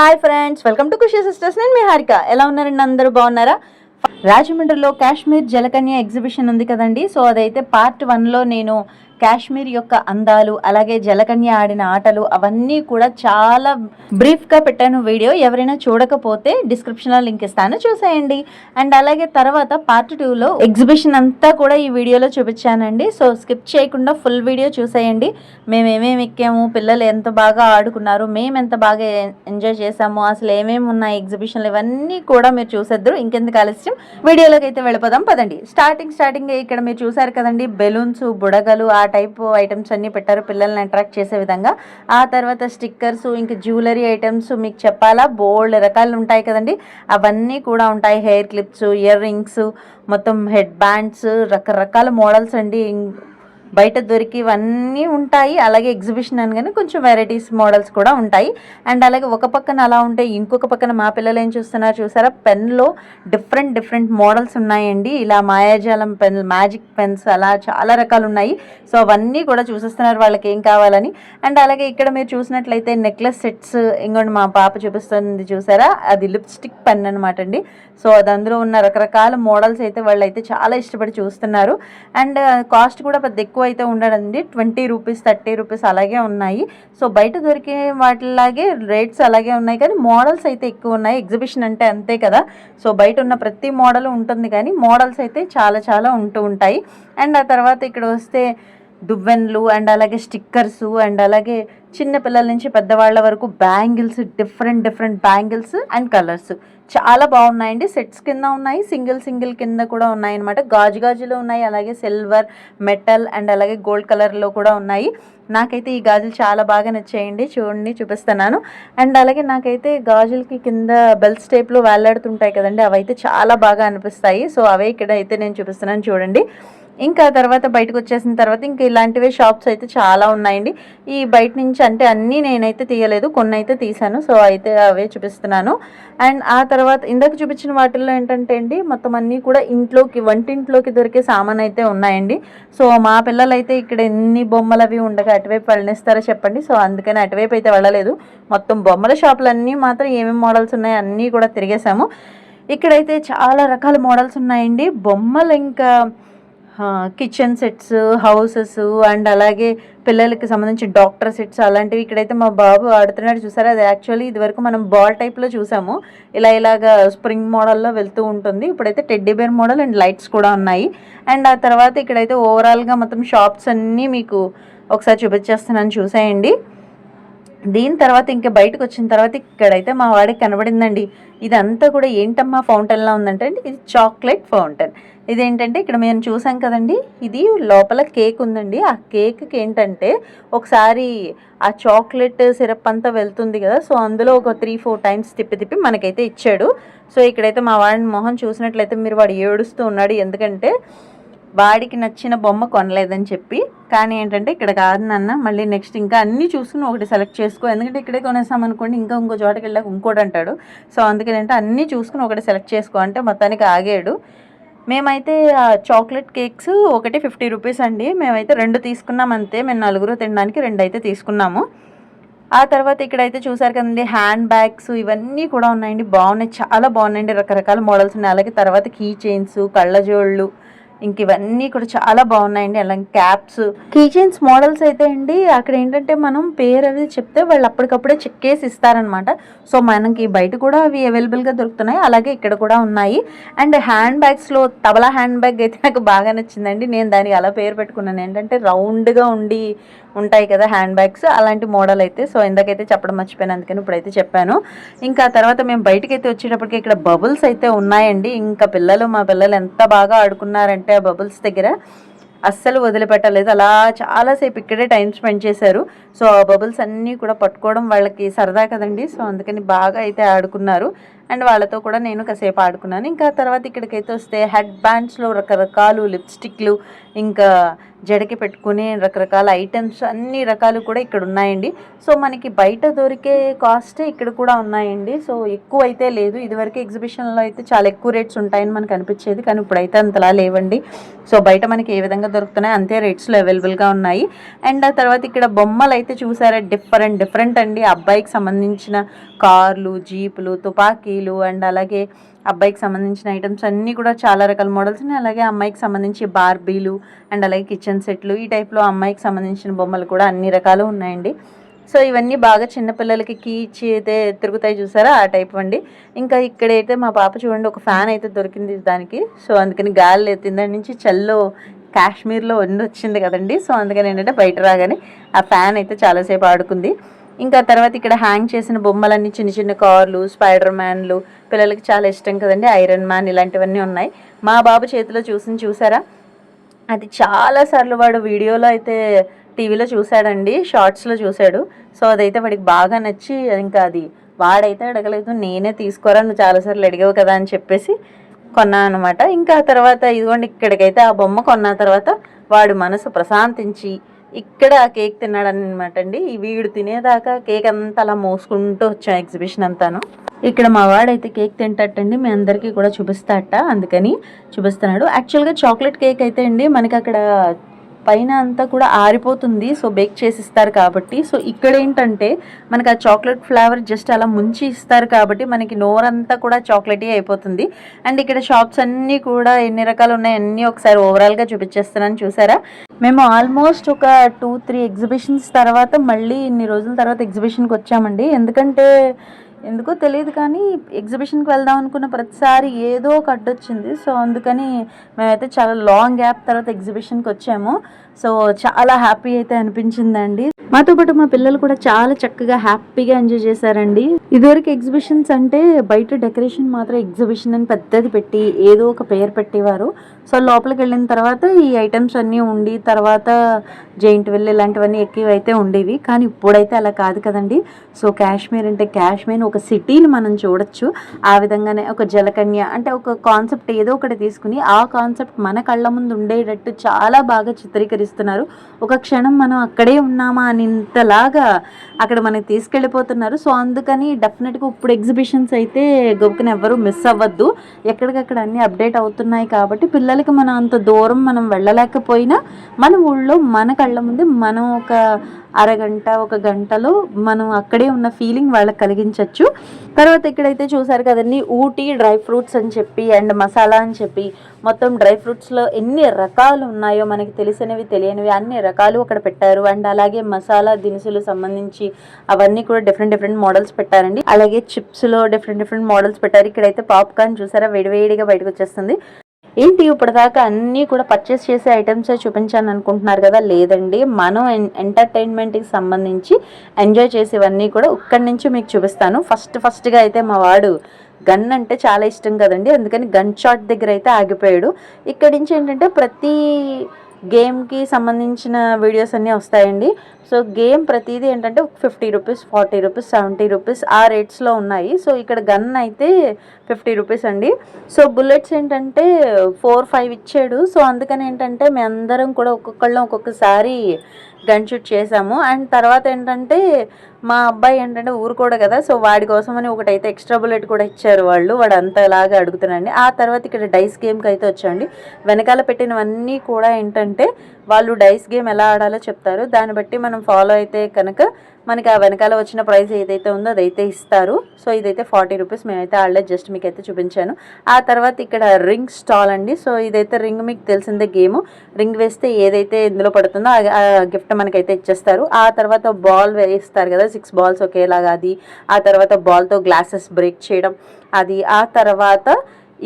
Hi friends welcome to Khushi sisters నేను మీ హారిక. ఎలా ఉన్నారండి అందరూ? బాగున్నారా? రాజమండ్రిలో కాశ్మీర్ జలకన్య ఎగ్జిబిషన్ ఉంది కదండి. సో అదైతే పార్ట్ వన్లో నేను కాశ్మీర్ యొక్క అందాలు అలాగే జలకన్య ఆడిన ఆటలు అవన్నీ కూడా చాలా బ్రీఫ్గా పెట్టాను వీడియో. ఎవరైనా చూడకపోతే డిస్క్రిప్షన్లో లింక్ ఇస్తాను చూసేయండి. అండ్ అలాగే తర్వాత పార్ట్ టూలో ఎగ్జిబిషన్ అంతా కూడా ఈ వీడియోలో చూపించానండి. సో స్కిప్ చేయకుండా ఫుల్ వీడియో చూసేయండి. మేము ఏమేమి ఎక్కాము పిల్లలు ఎంత బాగా ఆడుకున్నారు మేము ఎంత బాగా ఎంజాయ్ చేసాము అసలు ఏమేమి ఉన్నాయి ఎగ్జిబిషన్లు ఇవన్నీ కూడా మీరు చూసేద్దరు. ఇంకెందుకు ఆలస్యం? వీడియోలోకి అయితే వెళ్ళిపోదాం. పదండి. స్టార్టింగ్ స్టార్టింగ్ ఇక్కడ మీరు చూసారు కదండి. బెలూన్స్ బుడగలు ఆ టైప్ ఐటమ్స్ అన్నీ పెట్టారు. పిల్లల్ని అట్రాక్ట్ చేసే విధంగా. ఆ తర్వాత స్టిక్కర్స్ ఇంకా జ్యువెలరీ ఐటమ్స్ మీకు చెప్పాలా? బోల్డ్ రకాలు ఉంటాయి కదండి. అవన్నీ కూడా ఉంటాయి. హెయిర్ క్లిప్స్ ఇయర్ రింగ్స్ మొత్తం హెడ్ బ్యాండ్స్ రకరకాల మోడల్స్ అండి. బయట దొరికివన్నీ ఉంటాయి. అలాగే ఎగ్జిబిషన్ అనగానే కొంచెం వెరైటీస్ మోడల్స్ కూడా ఉంటాయి. అండ్ అలాగే ఒక పక్కన అలా ఉంటే ఇంకొక పక్కన మా పిల్లలు ఏం చూస్తున్నారు చూసారా? పెన్లో డిఫరెంట్ డిఫరెంట్ మోడల్స్ ఉన్నాయండి. ఇలా మాయాజాలం పెన్ మ్యాజిక్ పెన్స్ అలా చాలా రకాలు ఉన్నాయి. సో అవన్నీ కూడా చూసేస్తున్నారు వాళ్ళకి ఏం కావాలని. అండ్ అలాగే ఇక్కడ మీరు చూసినట్లయితే నెక్లెస్ సెట్స్ ఇంకోటి మా పాప చూపిస్తుంది చూసారా? అది లిప్స్టిక్ పెన్ అనమాట అండి. సో అది అందులో ఉన్న రకరకాల మోడల్స్ అయితే వాళ్ళు అయితే చాలా ఇష్టపడి చూస్తున్నారు. అండ్ కాస్ట్ uh, కూడా పెద్ద ఎక్కువ ఎక్కువ అయితే ఉండడండి. ట్వంటీ రూపీస్ థర్టీ రూపీస్ అలాగే ఉన్నాయి. సో బయట దొరికే వాటిలాగే రేట్స్ అలాగే ఉన్నాయి. కానీ మోడల్స్ అయితే ఎక్కువ ఉన్నాయి. ఎగ్జిబిషన్ అంటే అంతే కదా. సో బయట ఉన్న ప్రతి మోడల్ ఉంటుంది. కానీ మోడల్స్ అయితే చాలా చాలా ఉంటూ ఉంటాయి. అండ్ ఆ తర్వాత ఇక్కడ వస్తే దువ్వెన్లు అండ్ అలాగే స్టిక్కర్స్ అండ్ అలాగే చిన్న పిల్లల నుంచి పెద్దవాళ్ళ వరకు bangles different different bangles and colours. చాలా బాగున్నాయండి. సెట్స్ కింద ఉన్నాయి సింగిల్ సింగిల్ కింద కూడా ఉన్నాయి అనమాట గాజు గాజులు ఉన్నాయి అలాగే సిల్వర్ మెటల్ అండ్ అలాగే గోల్డ్ కలర్లో కూడా ఉన్నాయి. నాకైతే ఈ గాజులు చాలా బాగా నచ్చాయండి. చూడండి చూపిస్తున్నాను. అండ్ అలాగే నాకైతే గాజులకి కింద బెల్స్ టైప్లో వేలాడుతుంటాయి కదండి అవైతే చాలా బాగా అనిపిస్తాయి. సో అవే ఇక్కడ అయితే నేను చూపిస్తున్నాను. చూడండి. ఇంకా తర్వాత బయటకు వచ్చేసిన తర్వాత ఇంకా ఇలాంటివే షాప్స్ అయితే చాలా ఉన్నాయండి. ఈ బయట నుంచి అంటే అన్నీ నేనైతే తీయలేదు కొన్ని అయితే తీసాను సో అయితే అవే చూపిస్తున్నాను. అండ్ ఆ తర్వాత ఇందాక చూపించిన వాటిల్లో ఏంటంటే అండి మొత్తం అన్నీ కూడా ఇంట్లోకి వంటింట్లోకి దొరికే సామాన్ అయితే ఉన్నాయండి. సో మా పిల్లలు అయితే ఇక్కడ ఎన్ని బొమ్మలు అవి ఉండగా అటువైపు వెళ్ళనిస్తారో చెప్పండి. సో అందుకని అటువైపు అయితే వెళ్ళలేదు. మొత్తం బొమ్మల షాపులు అన్నీ మాత్రం ఏమేమి మోడల్స్ ఉన్నాయో అన్నీ కూడా తిరిగేసాము ఇక్కడైతే చాలా రకాల మోడల్స్ ఉన్నాయండి. బొమ్మలు ఇంకా కిచెన్ సెట్స్ హౌసెస్ అండ్ అలాగే పిల్లలకి సంబంధించి డాక్టర్ సెట్స్ అలాంటివి ఇక్కడైతే మా బాబు ఆడుతున్నాడు. చూసారా? అది యాక్చువల్లీ ఇది వరకు మనం బాల్ టైప్లో చూసాము. ఇలా ఇలాగా స్ప్రింగ్ మోడల్లో వెళ్తూ ఉంటుంది. ఇప్పుడైతే teddy bear model and lights కూడా ఉన్నాయి. అండ్ ఆ తర్వాత ఇక్కడైతే ఓవరాల్గా మొత్తం షాప్స్ అన్నీ మీకు ఒకసారి చూపించేస్తున్నాను. చూసేయండి. దీని తర్వాత ఇంకా బయటకు వచ్చిన తర్వాత ఇక్కడైతే మా వాడికి కనబడిందండి. ఇదంతా కూడా ఏంటమ్మా ఫౌంటైన్లా ఉందంటే ఇది చాక్లెట్ ఫౌంటైన్. ఇదేంటంటే ఇక్కడ మేము చూసాం కదండి ఇది లోపల కేక్ ఉందండి. ఆ కేక్కి ఏంటంటే ఒకసారి ఆ చాక్లెట్ సిరప్ అంతా వెళ్తుంది కదా సో అందులో ఒక త్రీ ఫోర్ టైమ్స్ తిప్పి తిప్పి మనకైతే ఇచ్చాడు. సో ఇక్కడైతే మా వాడిని మొహం చూసినట్లయితే మీరు వాడు ఏడుస్తూ ఉన్నాడు. ఎందుకంటే వాడికి నచ్చిన బొమ్మ కొనలేదని చెప్పి కానీ ఏంటంటే ఇక్కడ కాదు నాన్న మళ్ళీ నెక్స్ట్ ఇంకా అన్నీ చూసుకుని ఒకటి సెలెక్ట్ చేసుకో. ఎందుకంటే ఇక్కడే కొనేసాం అనుకోండి ఇంకా ఇంకో చోటకి వెళ్ళాక ఇంకోటి అంటాడు. సో అందుకని అంటే అన్నీ చూసుకుని ఒకటి సెలెక్ట్ చేసుకో అంటే మొత్తానికి ఆగాడు. మేమైతే చాక్లెట్ కేక్స్ ఒకటి ఫిఫ్టీ రూపీస్ అండి. మేమైతే రెండు తీసుకున్నాం అంతే. మేము నలుగురు తినడానికి రెండు అయితే తీసుకున్నాము. ఆ తర్వాత ఇక్కడైతే చూసారు కదండి హ్యాండ్ బ్యాగ్స్ ఇవన్నీ కూడా ఉన్నాయండి. బాగున్నాయి. చాలా బాగున్నాయండి. రకరకాల మోడల్స్ ఉన్నాయి. అలాగే తర్వాత కీ చైన్స్ కళ్ళజోళ్ళు ఇంక ఇవన్నీ కూడా చాలా బాగున్నాయండి. అలాగే క్యాప్స్ కిచెన్స్ మోడల్స్ అయితే అండి అక్కడ ఏంటంటే మనం పేరు అవి చెప్తే వాళ్ళు అప్పటికప్పుడే చెక్ చేసి ఇస్తారనమాట సో మనకి బయట కూడా అవి అవైలబుల్గా దొరుకుతున్నాయి. అలాగే ఇక్కడ కూడా ఉన్నాయి. అండ్ హ్యాండ్ బ్యాగ్స్లో తబలా హ్యాండ్ బ్యాగ్ అయితే నాకు బాగా నచ్చిందండి. నేను దానికి అలా పేరు పెట్టుకున్నాను. ఏంటంటే రౌండ్గా ఉండి ఉంటాయి కదా హ్యాండ్ బ్యాగ్స్ అలాంటి మోడల్ అయితే. సో ఇందాకైతే చెప్పడం మర్చిపోయాను అందుకని ఇప్పుడైతే చెప్పాను. ఇంకా తర్వాత మేము బయటకి అయితే వచ్చేటప్పటికి ఇక్కడ బబుల్స్ అయితే ఉన్నాయండి. ఇంకా పిల్లలు మా పిల్లలు ఎంత బాగా ఆడుకున్నారంటే ఆ బబుల్స్ దగ్గర అస్సలు వదిలిపెట్టలేదు. అలా చాలాసేపు ఇక్కడే టైం స్పెండ్ చేశారు. సో ఆ బబుల్స్ అన్నీ కూడా పట్టుకోవడం వాళ్ళకి సరదా కదండి. సో అందుకని బాగా అయితే ఆడుకున్నారు. అండ్ వాళ్ళతో కూడా నేను కాసేపు ఆడుకున్నాను. ఇంకా తర్వాత ఇక్కడికైతే వస్తే హెడ్ బ్యాండ్స్లో రకరకాలు లిప్స్టిక్లు ఇంకా జడకి పెట్టుకునే రకరకాల ఐటమ్స్ అన్ని రకాలు కూడా ఇక్కడ ఉన్నాయండి. సో మనకి బయట దొరికే కాస్టే ఇక్కడ కూడా ఉన్నాయండి. సో ఎక్కువ అయితే లేదు. ఇదివరకు ఎగ్జిబిషన్లో అయితే చాలా ఎక్కువ రేట్స్ ఉంటాయని మనకు అనిపించేది. కానీ ఇప్పుడైతే అంతలా లేవండి. సో బయట మనకి ఏ విధంగా దొరుకుతున్నాయి అంతే రేట్స్లో అవైలబుల్గా ఉన్నాయి. అండ్ ఆ తర్వాత ఇక్కడ బొమ్మలు అయితే చూసారా? డిఫరెంట్ డిఫరెంట్ అండి. అబ్బాయికి సంబంధించిన కార్లు జీపులు తుపాకీ తుపాకీలు అండ్ అలాగే అబ్బాయికి సంబంధించిన ఐటమ్స్ అన్నీ కూడా చాలా రకాల మోడల్స్ ఉన్నాయి. అలాగే అమ్మాయికి సంబంధించి బార్బీలు అండ్ అలాగే కిచెన్ సెట్లు ఈ టైప్లో అమ్మాయికి సంబంధించిన బొమ్మలు కూడా అన్ని రకాలు ఉన్నాయండి. సో ఇవన్నీ బాగా చిన్నపిల్లలకి కీ ఇచ్చి అయితే తిరుగుతాయి చూసారా? ఆ టైప్ అండి. ఇంకా ఇక్కడైతే మా పాప చూడండి ఒక ఫ్యాన్ అయితే దొరికింది దానికి. సో అందుకని గాలి ఎత్తింది దాని నుంచి చల్లో కాశ్మీర్లో వండి వచ్చింది కదండి. సో అందుకని ఏంటంటే బయట రాగానే ఆ ఫ్యాన్ అయితే చాలాసేపు ఆడుకుంది. ఇంకా తర్వాత ఇక్కడ హ్యాంగ్ చేసిన బొమ్మలన్నీ చిన్న చిన్న కార్లు స్పైడర్ మ్యాన్లు పిల్లలకి చాలా ఇష్టం కదండి. ఐరన్ మ్యాన్ ఇలాంటివన్నీ ఉన్నాయి. మా బాబు చేతిలో చూసి చూసారా? అది చాలా సార్లు వాడు వీడియోలో అయితే టీవీలో చూశాడండి షార్ట్స్లో చూశాడు. సో అదైతే వాడికి బాగా నచ్చి ఇంకా అది వాడైతే అడగలేదు నేనే తీసుకోరా నువ్వు చాలాసార్లు అడిగావు కదా అని చెప్పేసి కొన్నాను అనమాట ఇంకా తర్వాత ఇదిగోండి ఇక్కడికైతే ఆ బొమ్మ కొన్న తర్వాత వాడు మనసు ప్రశాంతించి ఇక్కడ కేక్ తిన్నాడని అనమాట అండి వీడు తినేదాకా కేక్ అంతా అలా మోసుకుంటూ వచ్చాం ఎగ్జిబిషన్ అంతాను. ఇక్కడ మా వాడైతే కేక్ తింటట్టండి మీ అందరికీ కూడా చూపిస్తాట అందుకని చూపిస్తున్నాడు. యాక్చువల్గా చాక్లెట్ కేక్ అయితే అండి మనకి అక్కడ పైన అంతా కూడా ఆరిపోతుంది. సో బేక్ చేసి ఇస్తారు కాబట్టి. సో ఇక్కడ ఏంటంటే మనకి ఆ చాక్లెట్ ఫ్లేవర్ జస్ట్ అలా ముంచి ఇస్తారు కాబట్టి మనకి నోరంతా కూడా చాక్లెటీ అయిపోతుంది. అండ్ ఇక్కడ షాప్స్ అన్నీ కూడా ఎన్ని రకాలు ఉన్నాయి అన్నీ ఒకసారి ఓవరాల్గా చూపించేస్తున్నాను. చూసారా? మేము ఆల్మోస్ట్ ఒక టూ త్రీ ఎగ్జిబిషన్స్ తర్వాత మళ్ళీ ఇన్ని రోజుల తర్వాత ఎగ్జిబిషన్కి వచ్చామండి. ఎందుకంటే ఎందుకో తెలియదు కానీ ఎగ్జిబిషన్కి వెళ్దాం అనుకున్న ప్రతిసారి ఏదో ఒక అడ్డొచ్చింది. సో అందుకని మేమైతే చాలా లాంగ్ గ్యాప్ తర్వాత ఎగ్జిబిషన్కి వచ్చాము. సో చాలా హ్యాపీ అయితే అనిపించిందండి. మాతో పాటు మా పిల్లలు కూడా చాలా చక్కగా హ్యాపీగా ఎంజాయ్ చేశారండి. ఇదివరకు ఎగ్జిబిషన్స్ అంటే బయట డెకరేషన్ మాత్రం ఎగ్జిబిషన్ అని పెద్దది పెట్టి ఏదో ఒక పేరు పెట్టేవారు. సో లోపలికి వెళ్ళిన తర్వాత ఈ ఐటమ్స్ అన్నీ ఉండి తర్వాత జైంట్ వెల్ ఇలాంటివన్నీ ఎక్కువ అయితే ఉండేవి. కానీ ఇప్పుడైతే అలా కాదు కదండి. సో కాశ్మీర్ అంటే కాశ్మీర్ ఒక సిటీని మనం చూడొచ్చు. ఆ విధంగానే ఒక జలకన్య అంటే ఒక కాన్సెప్ట్ ఏదో ఒకటి తీసుకుని ఆ కాన్సెప్ట్ మన కళ్ళ ముందు ఉండేటట్టు చాలా బాగా చూపిస్తున్నారు ఒక క్షణం మనం అక్కడే ఉన్నామా అని ఇంతలాగా అక్కడ మనకి తీసుకెళ్ళిపోతున్నారు. సో అందుకని డెఫినెట్గా ఇప్పుడు ఎగ్జిబిషన్స్ అయితే గొప్పన ఎవ్వరూ మిస్ అవ్వద్దు. ఎక్కడికక్కడ అన్నీ అప్డేట్ అవుతున్నాయి కాబట్టి పిల్లలకి మనం అంత దూరం మనం వెళ్ళలేకపోయినా మన ఊళ్ళో మన కళ్ళ ముందు మనం ఒక అరగంట ఒక గంటలో మనం అక్కడే ఉన్న ఫీలింగ్ వాళ్ళకి కలిగించవచ్చు తర్వాత ఇక్కడైతే చూసారు కదండి ఊటీ డ్రై ఫ్రూట్స్ అని చెప్పి అండ్ మసాలా అని చెప్పి మొత్తం డ్రై ఫ్రూట్స్లో ఎన్ని రకాలు ఉన్నాయో మనకి తెలిసినవి తెలియనివి అన్ని రకాలు అక్కడ పెట్టారు. అండ్ అలాగే మసాలా దినుసులు సంబంధించి అవన్నీ కూడా డిఫరెంట్ డిఫరెంట్ మోడల్స్ పెట్టారండి. అలాగే చిప్స్లో డిఫరెంట్ డిఫరెంట్ మోడల్స్ పెట్టారు. ఇక్కడైతే పాప్కార్న్ చూసారా వేడివేడిగా బయటకు వచ్చేస్తుంది. ఏంటి ఇప్పటిదాకా అన్నీ కూడా పర్చేస్ చేసే ఐటమ్సే చూపించాను అనుకుంటున్నారు కదా? లేదండి. మనం ఎంటర్టైన్మెంట్కి సంబంధించి ఎంజాయ్ చేసేవన్నీ కూడా ఇక్కడి నుంచి మీకు చూపిస్తాను. ఫస్ట్ ఫస్ట్గా అయితే మా వాడు గన్ అంటే చాలా ఇష్టం కదండి. అందుకని గన్ షాట్ దగ్గర అయితే ఆగిపోయాడు. ఇక్కడి నుంచి ఏంటంటే ప్రతి గేమ్కి సంబంధించిన వీడియోస్ అన్నీ వస్తాయండి. సో గేమ్ ప్రతిదీ ఏంటంటే fifty rupees forty rupees seventy rupees ఆ రేట్స్లో ఉన్నాయి. సో ఇక్కడ గన్ అయితే ఫిఫ్టీ రూపీస్ అండి. సో బుల్లెట్స్ ఏంటంటే ఫోర్ ఫైవ్ ఇచ్చాడు. సో అందుకని ఏంటంటే మేము అందరం కూడా ఒక్కొక్కళ్ళం ఒక్కొక్కసారి గన్ షూట్ చేసాము. అండ్ తర్వాత ఏంటంటే మా అబ్బాయి ఏంటంటే ఊరుకోడు కదా సో వాడి కోసమని ఒకటైతే ఎక్స్ట్రా బుల్లెట్ కూడా ఇచ్చారు వాళ్ళు. వాడు అంతలాగా అడుగుతున్నాండి ఆ తర్వాత ఇక్కడ డైస్ గేమ్కి అయితే వచ్చాండి వెనకాల పెట్టినవన్నీ కూడా ఏంటంటే వాళ్ళు డైస్ గేమ్ ఎలా ఆడాలో చెప్తారు. దాన్ని బట్టి మనం ఫాలో అయితే కనుక మనకి ఆ వెనకాల వచ్చిన ప్రైస్ ఏదైతే ఉందో అదైతే ఇస్తారు. సో ఇదైతే ఫార్టీ రూపీస్ మేమైతే ఆడలేదు జస్ట్ మీకు అయితే చూపించాను. ఆ తర్వాత ఇక్కడ రింగ్ స్టాల్ అండి. సో ఇదైతే రింగ్ మీకు తెలిసిందే గేమ్. రింగ్ వేస్తే ఏదైతే ఇందులో పడుతుందో ఆ గిఫ్ట్ మనకైతే ఇచ్చేస్తారు. ఆ తర్వాత బాల్ వేస్తారు కదా సిక్స్ బాల్స్ ఒకేలాగా అది. ఆ తర్వాత బాల్తో గ్లాసెస్ బ్రేక్ చేయడం. అది ఆ తర్వాత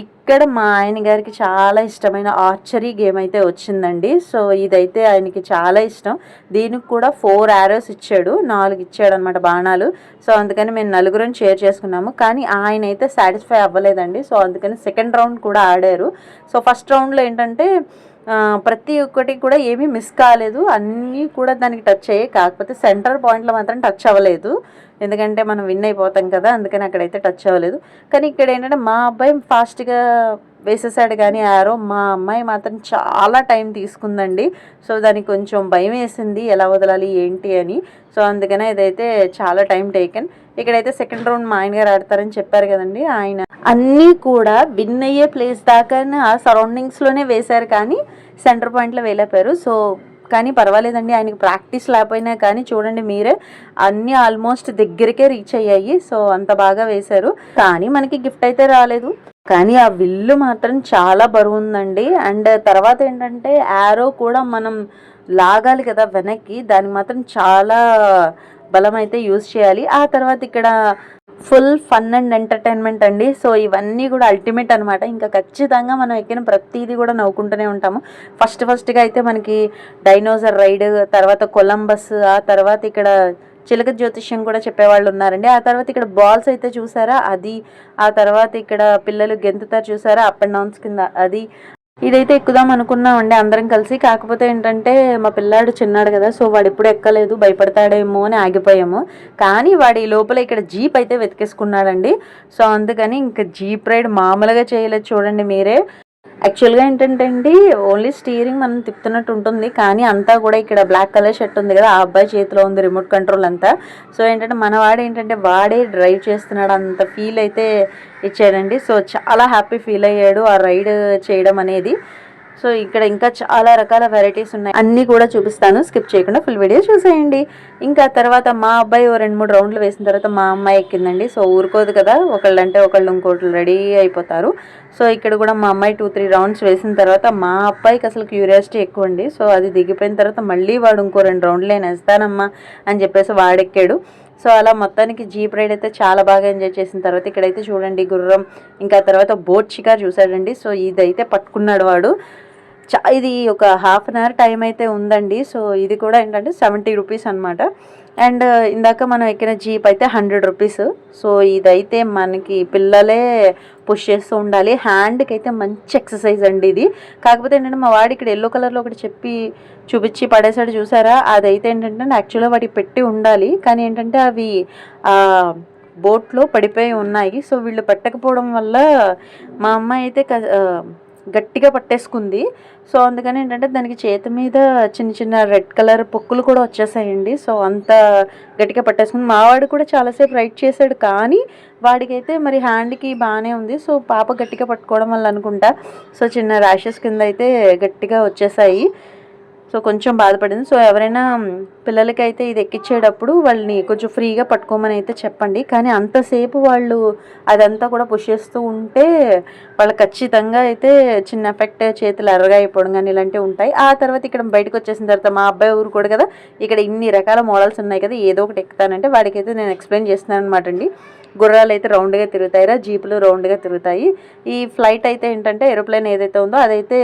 ఇక్కడ మా ఆయన గారికి చాలా ఇష్టమైన ఆర్చరీ గేమ్ అయితే వచ్చిందండి. సో ఇదైతే ఆయనకి చాలా ఇష్టం. దీనికి కూడా ఫోర్ యారోస్ ఇచ్చాడు. నాలుగు ఇచ్చాడు అనమాట బాణాలు. సో అందుకని మేము నలుగురం షేర్ చేసుకున్నాము. కానీ ఆయన అయితే సాటిస్ఫై అవ్వలేదండి. సో అందుకని సెకండ్ రౌండ్ కూడా ఆడారు. సో ఫస్ట్ రౌండ్లో ఏంటంటే ప్రతి ఒక్కటి కూడా ఏమీ మిస్ కాలేదు. అన్నీ కూడా దానికి టచ్ అయ్యాయి. కాకపోతే సెంటర్ పాయింట్లో మాత్రం టచ్ అవ్వలేదు. ఎందుకంటే మనం విన్ అయిపోతాం కదా అందుకని అక్కడైతే టచ్ అవ్వలేదు. కానీ ఇక్కడ ఏంటంటే మా అబ్బాయి ఫాస్ట్గా వేసేసాడు కానీ ఆరో మా అమ్మాయి మాత్రం చాలా టైం తీసుకుందండి. సో దానికి కొంచెం భయం వేసింది. ఎలా వదలాలి ఏంటి అని. సో అందుకనే ఇదైతే చాలా టైం టేకెన్ ఇక్కడైతే సెకండ్ రౌండ్ మా ఆయన గారు ఆడతారని చెప్పారు కదండి ఆయన అన్నీ కూడా విన్ అయ్యే ప్లేస్ దాకా ఆ సరౌండింగ్స్లోనే వేశారు కానీ సెంటర్ పాయింట్లో వేలేపారు సో కానీ పర్వాలేదండి ఆయనకి ప్రాక్టీస్ లేకపోయినా కానీ చూడండి మీరే అన్నీ ఆల్మోస్ట్ దగ్గరికే రీచ్ అయ్యాయి. సో అంత బాగా వేశారు. కానీ మనకి గిఫ్ట్ అయితే రాలేదు. కానీ ఆ విల్లు మాత్రం చాలా బరువు ఉందండి. అండ్ తర్వాత ఏంటంటే యారో కూడా మనం లాగాలి కదా వెనక్కి దాన్ని మాత్రం చాలా బలం అయితే యూజ్ చేయాలి. ఆ తర్వాత ఇక్కడ ఫుల్ ఫన్ అండ్ ఎంటర్టైన్మెంట్ అండి. సో ఇవన్నీ కూడా అల్టిమేట్ అనమాట ఇంకా ఖచ్చితంగా మనం ఎక్కిన ప్రతిదీ కూడా నవ్వుకుంటూనే ఉంటాము. ఫస్ట్ ఫస్ట్గా అయితే మనకి డైనోసర్ రైడ్ తర్వాత కొలంబస్ ఆ తర్వాత ఇక్కడ చిలక జ్యోతిష్యం కూడా చెప్పేవాళ్ళు ఉన్నారండి. ఆ తర్వాత ఇక్కడ బాల్స్ అయితే చూసారా? అది ఆ తర్వాత ఇక్కడ పిల్లలు గెంతుతారు చూసారా? అప్ అండ్ డౌన్స్ కింద అది ఇదైతే ఎక్కుదాం అనుకున్నామండి అందరం కలిసి. కాకపోతే ఏంటంటే మా పిల్లాడు చిన్నాడు కదా సో వాడు ఎప్పుడు ఎక్కలేదు భయపడతాడేమో అని ఆగిపోయాము. కానీ వాడి లోపల ఇక్కడ జీప్ అయితే వెతికేసుకున్నాడండి. సో అందుకని ఇంకా జీప్ రైడ్ మామూలుగా చేయలేదు చూడండి మీరే. యాక్చువల్గా ఏంటంటే అండి ఓన్లీ స్టీరింగ్ మనం తిప్పుతున్నట్టు ఉంటుంది. కానీ అంతా కూడా ఇక్కడ బ్లాక్ కలర్ షర్ట్ ఉంది కదా ఆ అబ్బాయి చేతిలో ఉంది రిమోట్ కంట్రోల్ అంతా. సో ఏంటంటే మన ఏంటంటే వాడే డ్రైవ్ చేస్తున్నాడు అంత ఫీల్ అయితే ఇచ్చాడండి. సో చాలా హ్యాపీ ఫీల్ అయ్యాడు ఆ రైడ్ చేయడం అనేది. సో ఇక్కడ ఇంకా చాలా రకాల వెరైటీస్ ఉన్నాయి. అన్నీ కూడా చూపిస్తాను. స్కిప్ చేయకుండా ఫుల్ వీడియో చూసేయండి. ఇంకా తర్వాత మా అబ్బాయి ఓ రెండు మూడు రౌండ్లు వేసిన తర్వాత మా అమ్మాయి ఎక్కిందండి. సో ఊరుకోదు కదా ఒకళ్ళు అంటే ఒకళ్ళు ఇంకోటి రెడీ అయిపోతారు. సో ఇక్కడ కూడా మా అమ్మాయి టూ త్రీ రౌండ్స్ వేసిన తర్వాత మా అబ్బాయికి అసలు క్యూరియాసిటీ ఎక్కువ అండి. సో అది దిగిపోయిన తర్వాత మళ్ళీ వాడు ఇంకో రెండు రౌండ్లు నేను వేస్తానమ్మా అని చెప్పేసి వాడెక్కాడు. సో అలా మొత్తానికి జీప్ రైడ్ అయితే చాలా బాగా ఎంజాయ్ చేసిన తర్వాత ఇక్కడైతే చూడండి గుర్రం. ఇంకా తర్వాత బోట్ షికార్ చూసాడండి సో ఇదైతే పట్టుకున్నాడు వాడు. ఇది ఒక హాఫ్ అన్ అవర్ టైం అయితే ఉందండి. సో ఇది కూడా ఏంటంటే సెవెంటీ రూపీస్ అనమాట అండ్ ఇందాక మనం ఎక్కిన జీప్ అయితే హండ్రెడ్ రూపీస్ సో ఇదైతే మనకి పిల్లలే పుష్ చేస్తూ ఉండాలి. హ్యాండ్కి అయితే మంచి ఎక్సర్సైజ్ అండి ఇది. కాకపోతే ఏంటంటే మా వాడు ఇక్కడ ఎల్లో కలర్లో ఒకటి చెప్పి చూపించి పడేసాడు చూసారా? అదైతే ఏంటంటే యాక్చువల్గా వాటికి పెట్టి ఉండాలి. కానీ ఏంటంటే అవి బోట్లో పడిపోయి ఉన్నాయి. సో వీళ్ళు పెట్టకపోవడం వల్ల మా అమ్మాయి అయితే క- గట్టిగా పట్టేసుకుంది. సో అందుకని ఏంటంటే దానికి చేతి మీద చిన్న చిన్న రెడ్ కలర్ పొక్కులు కూడా వచ్చేసాయండి. సో అంత గట్టిగా పట్టేసుకుంది. మావాడు కూడా చాలాసేపు రైడ్ చేశాడు. కానీ వాడికైతే మరి హ్యాండ్కి బాగానే ఉంది. సో పాప గట్టిగా పట్టుకోవడం వల్ల అనుకుంటా. సో చిన్న ర్యాషెస్ కింద అయితే గట్టిగా వచ్చేసాయి. సో కొంచెం బాధపడింది. సో ఎవరైనా పిల్లలకైతే ఇది ఎక్కించేటప్పుడు వాళ్ళని కొంచెం ఫ్రీగా పట్టుకోమని అయితే చెప్పండి. కానీ అంతసేపు వాళ్ళు అదంతా కూడా పుష్ చేస్తూ ఉంటే వాళ్ళు ఖచ్చితంగా అయితే చిన్న ఎఫెక్ట్ చేతులు ఎర్రగా అయిపోవడం కానీ ఇలాంటివి ఉంటాయి. ఆ తర్వాత ఇక్కడ బయటకు వచ్చేసిన తర్వాత మా అబ్బాయి ఊరు కూడా కదా ఇక్కడ ఇన్ని రకాల మోడల్స్ ఉన్నాయి కదా ఏదో ఒకటి ఎక్కుతానంటే వాడికైతే నేను ఎక్స్ప్లెయిన్ చేస్తున్నాను అనమాట అండి. గుర్రాలు అయితే రౌండ్గా తిరుగుతాయిరా జీపులు రౌండ్గా తిరుగుతాయి. ఈ ఫ్లైట్ అయితే ఏంటంటే ఏరోప్లేన్ ఏదైతే ఉందో అదైతే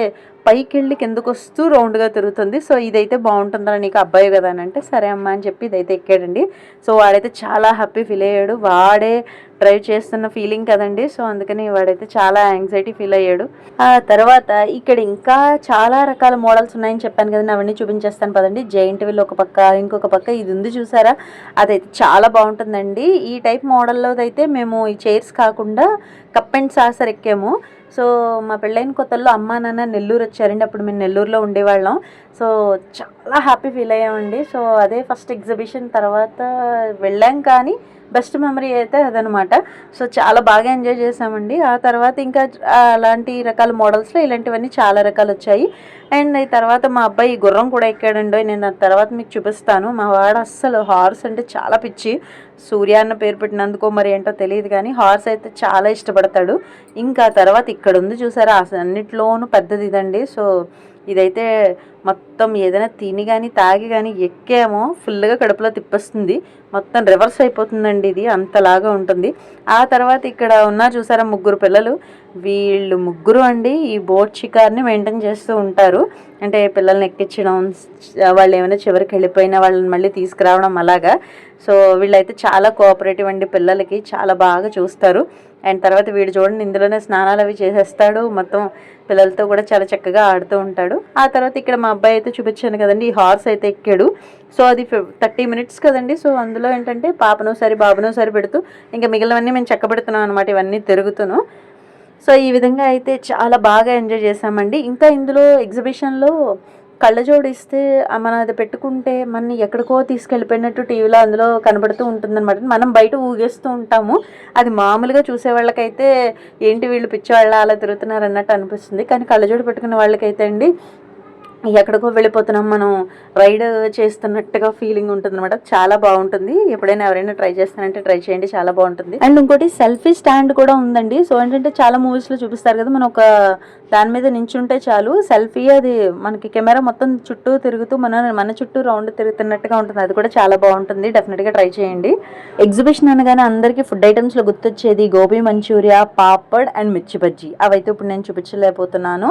పైకి వెళ్ళి కిందకు వస్తూ రౌండ్గా తిరుగుతుంది. సో ఇదైతే బాగుంటుందా నీకు అబ్బాయి కదా అని అంటే సరే అమ్మా అని చెప్పి ఇదైతే ఎక్కాడండి. సో వాడైతే చాలా హ్యాపీ ఫీల్ అయ్యాడు. వాడే డ్రైవ్ చేస్తున్న ఫీలింగ్ కదండి. సో అందుకని వాడైతే చాలా యాంగ్జైటీ ఫీల్ అయ్యాడు. ఆ తర్వాత ఇక్కడ ఇంకా చాలా రకాల మోడల్స్ ఉన్నాయని చెప్పాను కదండి. అవన్నీ చూపించేస్తాను పదండి. జైంట్ వీల్ ఒక పక్క ఇంకొక పక్క ఇది ఉంది చూసారా? అదైతే చాలా బాగుంటుందండి. ఈ టైప్ మోడల్లోదైతే మేము ఈ చైర్స్ కాకుండా కప్ అండ్ సాసర్ ఎక్కాము. సో మా పెళ్ళైన కొత్తల్లో అమ్మా నాన్న నెల్లూరు వచ్చారండి. అప్పుడు మేము నెల్లూరులో ఉండేవాళ్ళం. సో చాలా హ్యాపీ ఫీల్ అయ్యామండి. సో అదే ఫస్ట్ ఎగ్జిబిషన్ తర్వాత వెళ్ళాం కానీ బెస్ట్ మెమరీ అయితే అదనమాట. సో చాలా బాగా ఎంజాయ్ చేసామండి. ఆ తర్వాత ఇంకా అలాంటి రకాల మోడల్స్లో ఇలాంటివన్నీ చాలా రకాలు వచ్చాయి. అండ్ ఈ తర్వాత మా అబ్బాయి గుర్రం కూడా ఎక్కాడండి. నేను ఆ తర్వాత మీకు చూపిస్తాను. మా వాడు అస్సలు హార్స్ అంటే చాలా పిచ్చి. సూర్య అన్న పేరు పెట్టినందుకో మరి ఏంటో తెలియదు కానీ హార్స్ అయితే చాలా ఇష్టపడతాడు. ఇంకా తర్వాత ఇక్కడ ఉంది చూసారా? అసలు అన్నిట్లోనూ పెద్దది ఇదండి సో ఇదైతే మొత్తం ఏదైనా తిని కానీ తాగి కానీ ఎక్కామో ఫుల్గా కడుపులో తిప్పేస్తుంది. మొత్తం రివర్స్ అయిపోతుందండి ఇది. అంతలాగా ఉంటుంది. ఆ తర్వాత ఇక్కడ ఉన్న చూసారా ముగ్గురు పిల్లలు. వీళ్ళు ముగ్గురు అండి ఈ బోట్ షికార్ని మెయింటైన్ చేస్తూ ఉంటారు. అంటే పిల్లల్ని ఎక్కించడం వాళ్ళు ఏమైనా చివరికి వెళ్ళిపోయినా వాళ్ళని మళ్ళీ తీసుకురావడం అలాగా. సో వీళ్ళైతే చాలా కోఆపరేటివ్ అండి పిల్లలకి చాలా బాగా చూస్తారు. అండ్ తర్వాత వీడు చూడండి ఇందులోనే స్నానాలు అవి చేసేస్తాడు. మొత్తం పిల్లలతో కూడా చాలా చక్కగా ఆడుతూ ఉంటాడు. ఆ తర్వాత ఇక్కడ మా అబ్బాయి అయితే చూపించాను కదండి ఈ హార్స్ అయితే ఎక్కాడు. సో అది థర్టీ మినిట్స్ కదండి. సో అందులో ఏంటంటే పాపనోసారి సరి సరి పెడుతూ ఇంకా మిగిలినవన్నీ మేము చక్క పెడుతున్నాం అనమాట ఇవన్నీ తిరుగుతున్నాం సో ఈ విధంగా అయితే చాలా బాగా ఎంజాయ్ చేసామండి ఇంకా ఇందులో ఎగ్జిబిషన్లో కళ్ళజోడు ఇస్తే మనం అది పెట్టుకుంటే మనని ఎక్కడికో తీసుకెళ్ళిపోయినట్టు టీవీలో అందులో కనబడుతూ ఉంటుందన్నమాట. మనం బయట ఊగేస్తూ ఉంటాము. అది మామూలుగా చూసే వాళ్ళకైతే ఏంటి వీళ్ళు పిచ్చివాళ్ళ అలా తిరుగుతున్నారు అన్నట్టు అనిపిస్తుంది. కానీ కళ్ళజోడు పెట్టుకునే వాళ్ళకైతే అండి ఎక్కడికో వెళ్ళిపోతున్నాం మనం రైడ్ చేస్తున్నట్టుగా ఫీలింగ్ ఉంటుంది అనమాట చాలా బాగుంటుంది. ఎప్పుడైనా ఎవరైనా ట్రై చేస్తానంటే ట్రై చేయండి చాలా బాగుంటుంది. అండ్ ఇంకోటి సెల్ఫీ స్టాండ్ కూడా ఉందండి. సో ఏంటంటే చాలా మూవీస్లో చూపిస్తారు కదా మనం ఒక దాని మీద నించుంటే చాలు. సెల్ఫీ అది మనకి కెమెరా మొత్తం చుట్టూ తిరుగుతూ మన మన చుట్టూ రౌండ్ తిరుగుతున్నట్టుగా ఉంటుంది. అది కూడా చాలా బాగుంటుంది. డెఫినెట్గా ట్రై చేయండి. ఎగ్జిబిషన్ అనగానే అందరికీ ఫుడ్ ఐటమ్స్లో గుర్తొచ్చేది గోబీ మంచూరియా పాపడ్ అండ్ మిర్చి బజ్జీ. అవైతే ఇప్పుడు నేను చూపించలేకపోతున్నాను.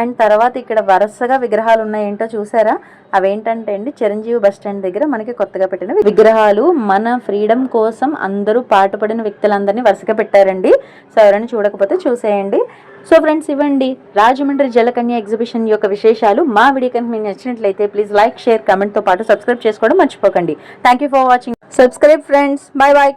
అండ్ తర్వాత ఇక్కడ వరుసగా విగ్రహాలు ఉన్నాయేంటో చూసారా? అవేంటంటే అండి చిరంజీవి బస్ స్టాండ్ దగ్గర మనకి కొత్తగా పెట్టిన విగ్రహాలు. మన ఫ్రీడమ్ కోసం అందరూ పాటుపడిన వ్యక్తులందరినీ వరుసగా పెట్టారండి. సో ఎవరైనా చూడకపోతే చూసేయండి. సో ఫ్రెండ్స్ ఇవ్వండి. రాజమండ్రి జలకన్య ఎగ్జిబిషన్ యొక్క విశేషాలు మా వీడియో కనుక మీకు నచ్చినట్లయితే ప్లీజ్ లైక్ షేర్ కమెంట్తో పాటు సబ్స్క్రైబ్ చేసుకోవడం మర్చిపోకండి. Thank you for watching subscribe friends bye bye